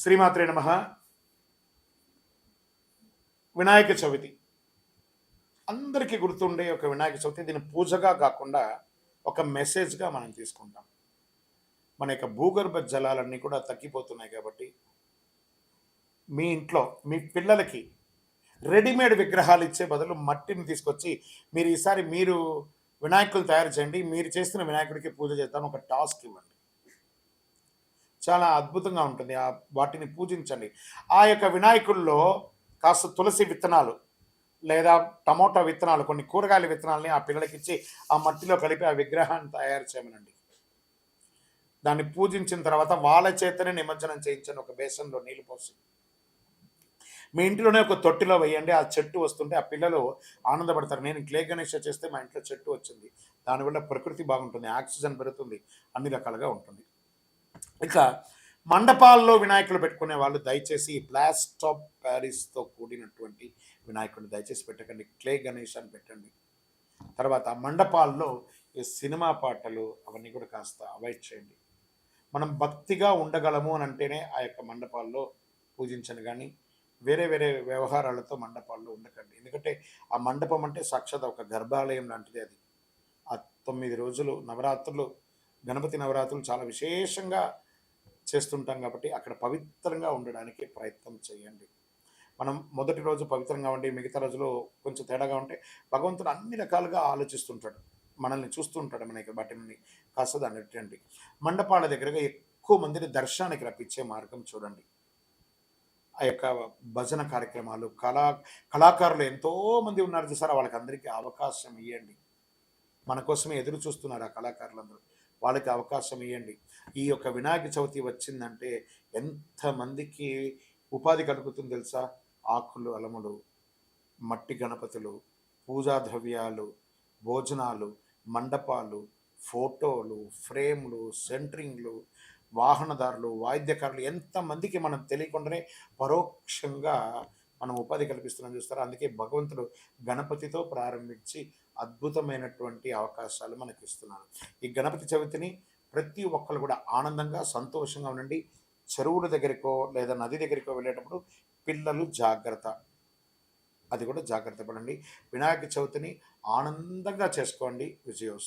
శ్రీమాత్రే నమ. వినాయక చవితి. అందరికీ గుర్తుండే ఒక వినాయక చవితి. దీన్ని పూజగా కాకుండా ఒక మెసేజ్గా మనం తీసుకుంటాం. మన యొక్క భూగర్భ జలాలన్నీ కూడా తగ్గిపోతున్నాయి కాబట్టి మీ ఇంట్లో మీ పిల్లలకి రెడీమేడ్ విగ్రహాలు ఇచ్చే బదులు మట్టిని తీసుకొచ్చి మీరు ఈసారి మీరు వినాయకులు తయారు చేయండి. మీరు చేస్తున్న వినాయకుడికి పూజ చేద్దాం. ఒక టాస్క్ ఇవ్వండి. చాలా అద్భుతంగా ఉంటుంది. ఆ వాటిని పూజించండి. ఆ యొక్క వినాయకుల్లో కాస్త తులసి విత్తనాలు లేదా టమోటా విత్తనాలు కొన్ని కూరగాయల విత్తనాలని ఆ పిల్లలకి ఇచ్చి ఆ మట్టిలో కలిపి ఆ విగ్రహాన్ని తయారు చేయమనండి. దాన్ని పూజించిన తర్వాత వాళ్ళ చేతనే నిమజ్జనం చేయించండి. ఒక బేసన్లో నీళ్ళు పోసి. మీ ఇంట్లోనే ఒక తొట్టిలో వేయండి. ఆ చెట్టు వస్తుంటే ఆ పిల్లలు ఆనందపడతారు. నేను క్లే గణేష చేస్తే మా ఇంట్లో చెట్టు వచ్చింది. దానివల్ల ప్రకృతి బాగుంటుంది. ఆక్సిజన్ పెరుగుతుంది. అన్ని రకాలుగా ఉంటుంది. ఇక మండపాల్లో వినాయకులు పెట్టుకునే వాళ్ళు దయచేసి ప్లాస్ట్ ఆఫ్ ప్యారిస్తో కూడినటువంటి వినాయకుడిని దయచేసి పెట్టకండి. క్లే గణేష్ అని పెట్టండి. తర్వాత మండపాల్లో ఈ సినిమా పాటలు అవన్నీ కూడా కాస్త అవాయిడ్ చేయండి. మనం భక్తిగా ఉండగలము అని అంటేనే ఆ యొక్క మండపాల్లో పూజించను కానీ వేరే వేరే వ్యవహారాలతో మండపాల్లో ఉండకండి. ఎందుకంటే ఆ మండపం అంటే సాక్షాత్ ఒక గర్భాలయం లాంటిది అది. ఆ తొమ్మిది రోజులు నవరాత్రులు గణపతి నవరాత్రులు చాలా విశేషంగా చేస్తుంటాం కాబట్టి అక్కడ పవిత్రంగా ఉండడానికి ప్రయత్నం చేయండి. మనం మొదటి రోజు పవిత్రంగా ఉండి మిగతా రోజులో కొంచెం తేడాగా ఉంటే భగవంతుడు అన్ని రకాలుగా ఆలోచిస్తుంటాడు. మనల్ని చూస్తుంటాడు మనకి బట్టని కాస్త దాన్ని మండపాల దగ్గరగా ఎక్కువ మందిని దర్శనానికి రప్పించే మార్గం చూడండి. ఆ యొక్క భజన కార్యక్రమాలు కళా కళాకారులు ఎంతో మంది ఉన్నారు చూసారా? వాళ్ళకి అందరికీ అవకాశం ఇవ్వండి మన కోసమే ఎదురు చూస్తున్నారు ఆ కళాకారులందరూ. వాళ్ళకి అవకాశం ఇవ్వండి ఈ యొక్క వినాయక చవితి వచ్చిందంటే ఎంతమందికి ఉపాధి కలుగుతుంది తెలుసా? ఆకులు అలములు మట్టి గణపతులు పూజా ద్రవ్యాలు భోజనాలు మండపాలు ఫోటోలు ఫ్రేమ్లు సెంటరింగ్లు వాహనదారులు వాయిద్యకారులు ఎంతమందికి మనం తెలియకుండానే పరోక్షంగా మనం ఉపాధి కల్పిస్తున్నాం చూస్తారా? అందుకే భగవంతుడు గణపతితో ప్రారంభించి అద్భుతమైనటువంటి అవకాశాలు మనకి ఇస్తున్నాను ఈ గణపతి చవితిని ప్రతి ఒక్కరు కూడా ఆనందంగా సంతోషంగా ఉండండి. చెరువుల దగ్గరికో లేదా నది దగ్గరికో వెళ్ళేటప్పుడు పిల్లలు జాగ్రత్త. అది కూడా జాగ్రత్త పడండి. వినాయక చవితిని ఆనందంగా చేసుకోండి. విజయోస్తు